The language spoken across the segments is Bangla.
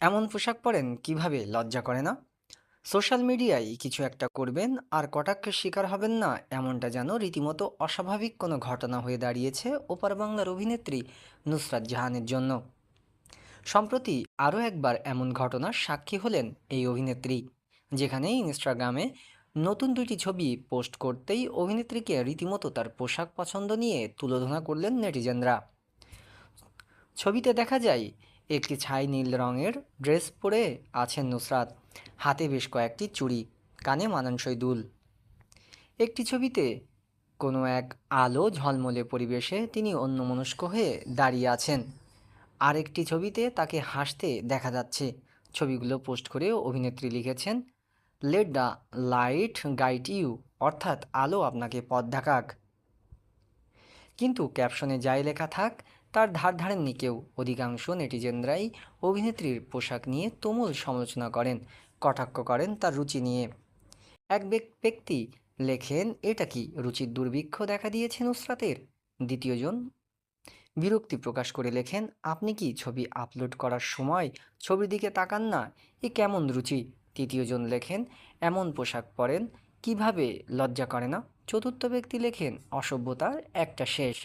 এমন পোশাক পরেন কীভাবে লজ্জা করে না? সোশ্যাল মিডিয়ায় কিছু একটা করবেন আর কটাক্ষের শিকার হবেন না, এমনটা যেন রীতিমতো অস্বাভাবিক কোনো ঘটনা হয়ে দাঁড়িয়েছে ওপার বাংলার অভিনেত্রী নুসরাত জাহানের জন্য। সম্প্রতি আরও একবার এমন ঘটনার সাক্ষী হলেন এই অভিনেত্রী, যেখানে ইনস্টাগ্রামে নতুন দুটি ছবি পোস্ট করতেই অভিনেত্রীকে রীতিমতো তার পোশাক পছন্দ নিয়ে তুলোধনা করলেন নেটিজেনরা। ছবিতে দেখা যায় একটি ছাই নীল রঙের ড্রেস পরে আছেন নুসরাত। হাতে বেশ কয়েকটি চুড়ি, কানে মানানসই দুল। একটি ছবিতে কোনো এক আলো ঝলমলে পরিবেশে তিনি অন্যমনস্ক হয়ে দাঁড়িয়ে আছেন। আরেকটি ছবিতে তাকে হাসতে দেখা যাচ্ছে। ছবিগুলো পোস্ট করে অভিনেত্রী লিখেছেন, let the light guide you. অর্থাৎ আলো আপনাকে পথ দেখাক। কিন্তু ক্যাপশনে যাই লেখা থাক, তার ধার ধারেননি কেউ। অধিকাংশ নেটিজেনরাই অভিনেত্রীর পোশাক নিয়ে তুমুল সমালোচনা করেন, কটাক্ষ করেন তার রুচি নিয়ে। এক ব্যক্তি লেখেন, এটা কি রুচির দুর্ভিক্ষ দেখা দিয়েছে নুসরাতের? দ্বিতীয়জন বিরক্তি প্রকাশ করে লেখেন, আপনি কি ছবি আপলোড করার সময় ছবির দিকে তাকান না? এ কেমন রুচি? তৃতীয়জন লেখেন, এমন পোশাক পরেন, কীভাবে লজ্জা করে না? চতুর্থ ব্যক্তি লেখেন, অসভ্যতার একটা শেষ।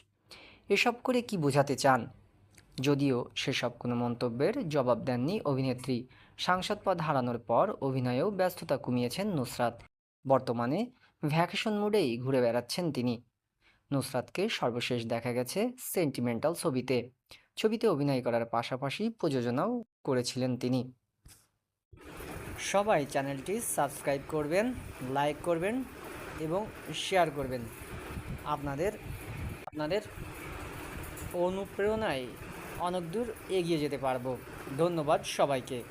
এসব করে কি বোঝাতে চান? যদিও সেসব কোনো মন্তব্যের জবাব দেননি অভিনেত্রী। সাংসদ পদ হারানোর পর অভিনয়েও ব্যস্ততা কমিয়েছেন নুসরাত। বর্তমানে ভ্যাকেশন মুডেই ঘুরে বেড়াচ্ছেন তিনি। নুসরাতকে সর্বশেষ দেখা গেছে সেন্টিমেন্টাল ছবিতে। ছবিতে অভিনয় করার পাশাপাশি প্রযোজনাও করেছিলেন তিনি। সবাই চ্যানেলটি সাবস্ক্রাইব করবেন, লাইক করবেন এবং শেয়ার করবেন আপনাদের আপনাদের অনুপ্রেরণায় অনেক দূর এগিয়ে যেতে পারব। ধন্যবাদ সবাইকে।